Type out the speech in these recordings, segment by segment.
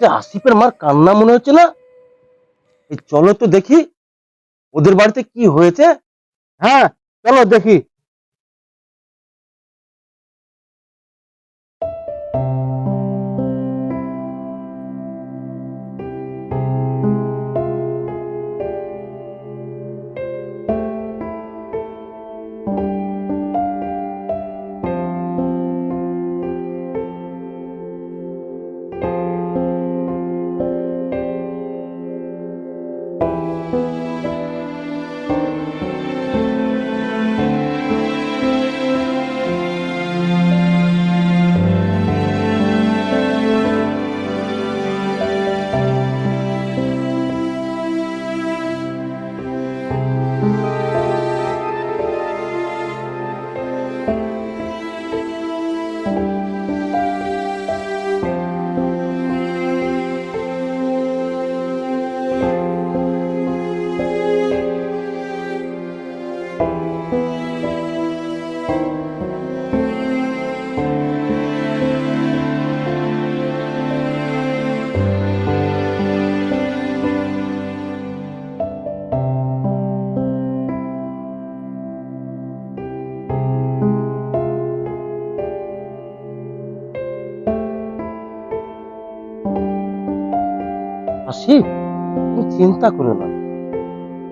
যে আসিফের মার কান্না মনে হচ্ছে না? এই চলো তো দেখি, ওদের বাড়িতে কি হয়েছে? হ্যাঁ চলো দেখি। চিন্তা করো না।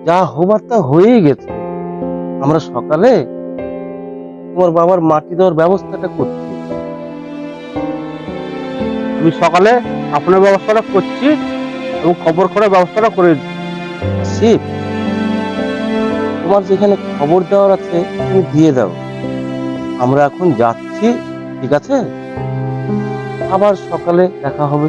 যা হবার তা হয়েই গেছে। আমরা সকালে তোমার বাবার মাটি দেওয়ার ব্যবস্থাটা করছি। আমি সকালে আপনার ব্যবস্থাটা করছি এবং খবর করার ব্যবস্থাটা করে দিচ্ছি। তোমার যেখানে খবর দেওয়ার আছে তুমি দিয়ে দাও। আমরা এখন যাচ্ছি, ঠিক আছে? আবার সকালে দেখা হবে।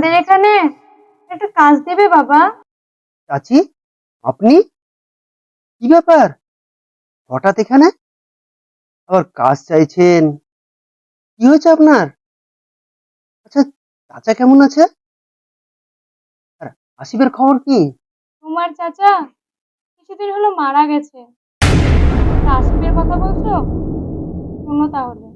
তোমাদের এখানে একটা কাজ দেবে বাবা। চাচি আপনি? কি ব্যাপার? হঠাৎ এখানে? আবার কাজ চাইছেন। কি হয়েছে আপনার? আচ্ছা চাচা কেমন আছে? আর আসিফের খবর কি? তোমার চাচা কিছুদিন হলো মারা গেছে। আসিফের কথা বলছো? শোনো তাহলে।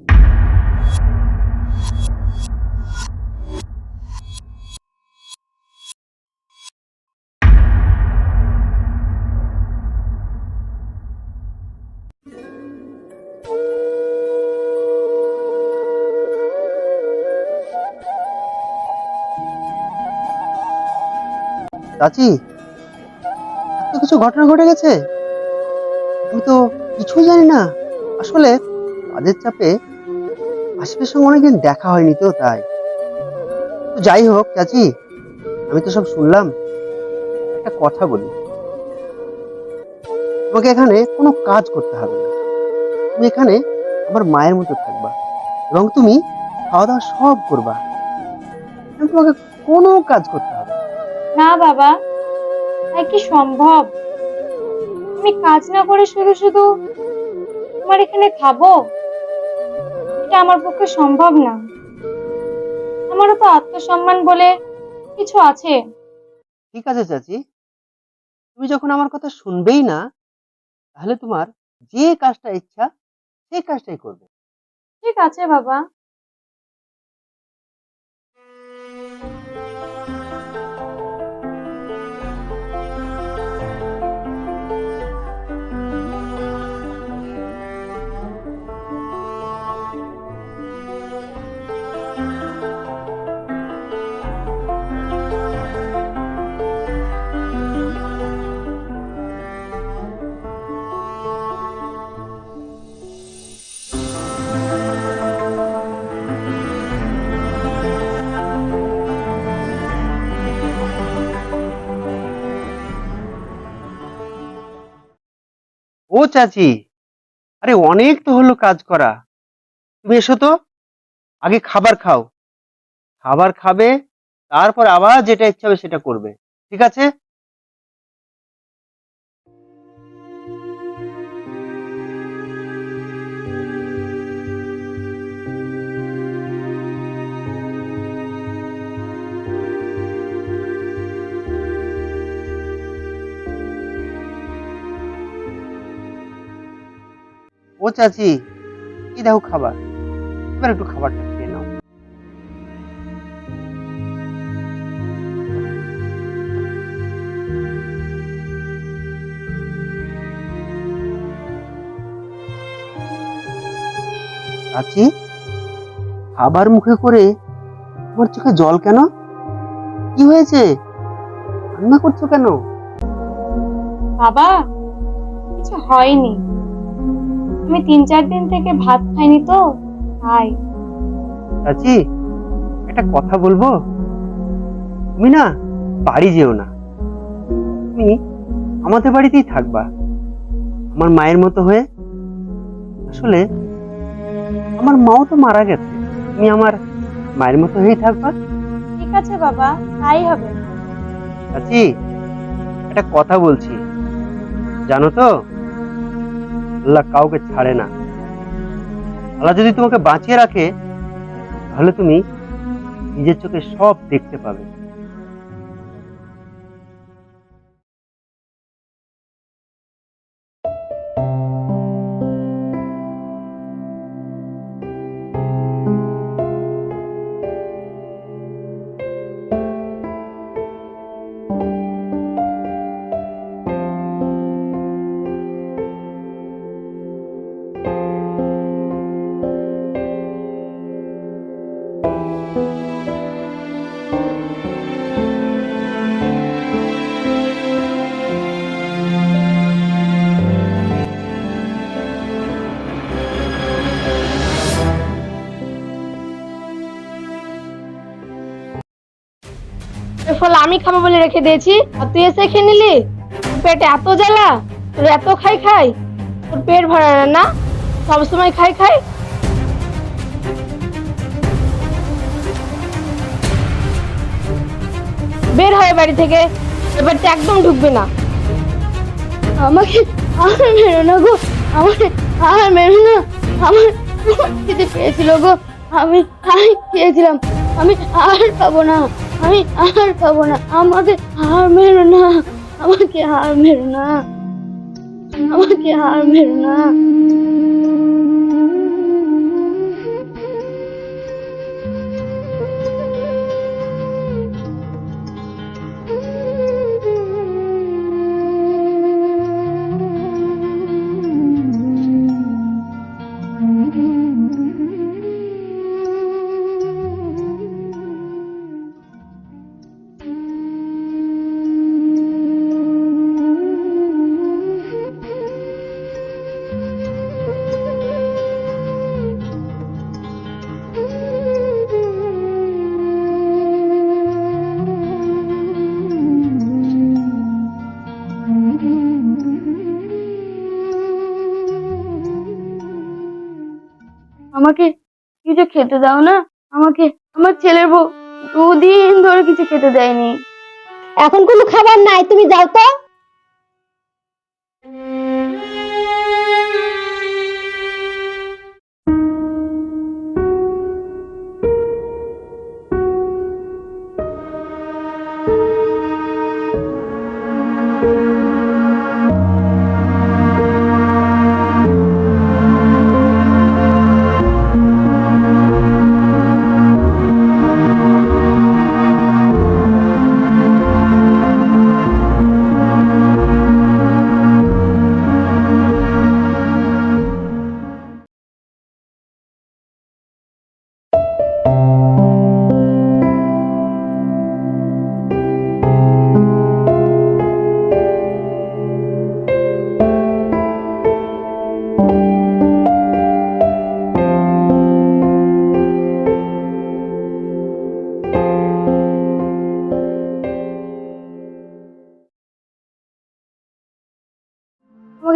চাচি এত কিছু ঘটনা ঘটে গেছে? আমি তো কিছুই জানি না। আসলে কাজের চাপে আসিফের সঙ্গে অনেকদিন দেখা হয়নি তো তাই। তো যাই হোক, চাচি, আমি তো সব শুনলাম। একটা কথা বলি। তোমাকে এখানে কোনো কাজ করতে হবে না। তুমি এখানে আমার মায়ের মতো থাকবা এবং তুমি খাওয়া দাওয়া সব করবা। তোমাকে কোনো কাজ করতে না। বাবা তাই কি সম্ভব? আমি কাজ না করে শুধু শুধু তোমার এখানে খাব? এটা আমার পক্ষে সম্ভব না। আমারও তো আত্মসম্মান বলে কিছু আছে। ঠিক আছে চাচি। তুমি যখন আমার কথা শুনবেই না তাহলে তোমার যে কাজটা ইচ্ছা সেই কাজটাই করবে। ঠিক আছে বাবা। ও চাচি, আরে অনেক তো হলো কাজ করা। তুমি এসো তো, আগে খাবার খাও। খাবার খাবে, তারপর আবার যেটা ইচ্ছা হবে সেটা করবে। ঠিক আছে? ও চাচি কি দেখো খাবার। এবার একটু খাবারটা খেয়ে নাও। চাচি খাবার মুখে করে তোমার চোখে জল কেন? কি হয়েছে? রান্না করছ কেন? বাবা, কিছু হয়নি। আমি তিন চার দিন থেকে ভাত খাইনি তো? তাই চাচি একটা কথা বলব? তুমি না বাড়ি যেও না। তুমি আমাদের বাড়িতেই থাকবা। আমার মায়ের মতো হয়ে। আসলে আমার মাও তো মারা গেছে। তুমি আমার মায়ের মতো হয়েই থাকবা। ঠিক আছে বাবা তাই হবে। চাচি একটা কথা বলছি। জানো তো? আল্লাহ কাউকে ছাড়ে না। আল্লাহ যদি তোমাকে বাঁচিয়ে রাখে, তাহলে তুমি নিজের চোখে সব দেখতে পাবে। ফল আমি খাব বলে রেখে দিয়েছি, আর তুই এসে খেয়ে নিলি? পেটে এত জ্বালা, তোর এত খাই খাই, তোর পেট ভরা না না? সবসময় খাই খাই। বের হয় বাড়ি থেকে এবার একদম ঢুকবে না। আমাকে আর মেরো না গো আমার আর মেরো না। আমার খেতে পেয়েছিল গো, আমি আমি খেয়েছিলাম, আমি আর পাবো না। আমি আর খাব না। আমাকে হার মেরো না। আমাকে হার মেরো না। আমাকে হার মেরো না। আমাকে কিছু খেতে দাও না? আমাকে, আমার ছেলের বউ দুদিন ধরে কিছু খেতে দেয়নি। এখন কোনো খাবার নাই, তুমি যাও তো।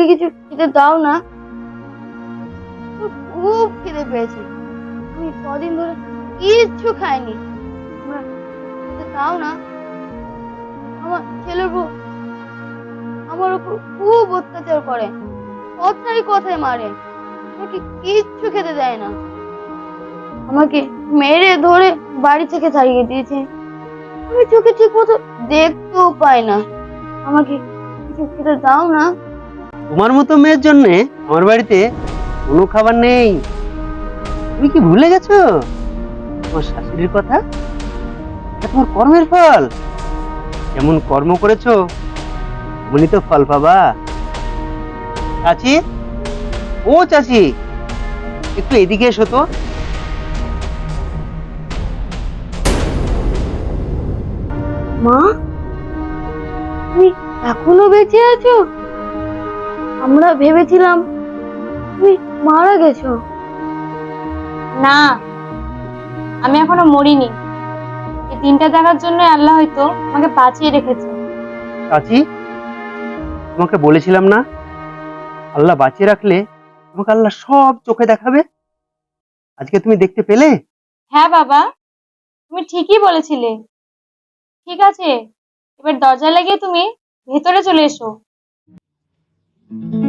কিছু খেতে দাও না। খুব খিদে পেয়েছে। আমি কদিন ধরে কিচ্ছু খাইনি। খেতে দাও না। আমার ছেলের আমার উপর খুব অত্যাচার করে। কথায় মারে। আমাকে কিচ্ছু খেতে দেয় না। আমাকে মেরে ধরে বাড়ি থেকে তাড়িয়ে দিয়েছে। আমি চোখে ঠিক মতো দেখতেও পাই না। আমাকে কিছু খেতে দাও না। তোমার মতো মেয়ের জন্য আমার বাড়িতে কোনো খাবার নেই। তুমি কি ভুলে গেছো? তোমার শাশুড়ির কথা? তোমার কর্মের ফল। যেমন কর্ম করেছ, তেমনই তো ফল পাবা। চাচি? ও চাচি, একটু এদিকে এসো তো। মা, তুমি এখনও বেঁচে আছো? আমরা ভেবেছিলাম তুমি মারা গেছো। না আমি এখনও মরিনি। এই দিনটা দেখার জন্য আল্লাহ হয়তো আমাকে বাঁচিয়ে রেখেছে। চাচি তোমাকে বলেছিলাম না? আল্লাহ বাঁচিয়ে রাখলে তোমাকে আল্লাহ সব চোখে দেখাবে? আজকে তুমি দেখতে পেলে? হ্যাঁ বাবা তুমি ঠিকই বলেছিলে। ঠিক আছে এবার দরজা লাগিয়ে তুমি ভেতরে চলে এসো। Thank you.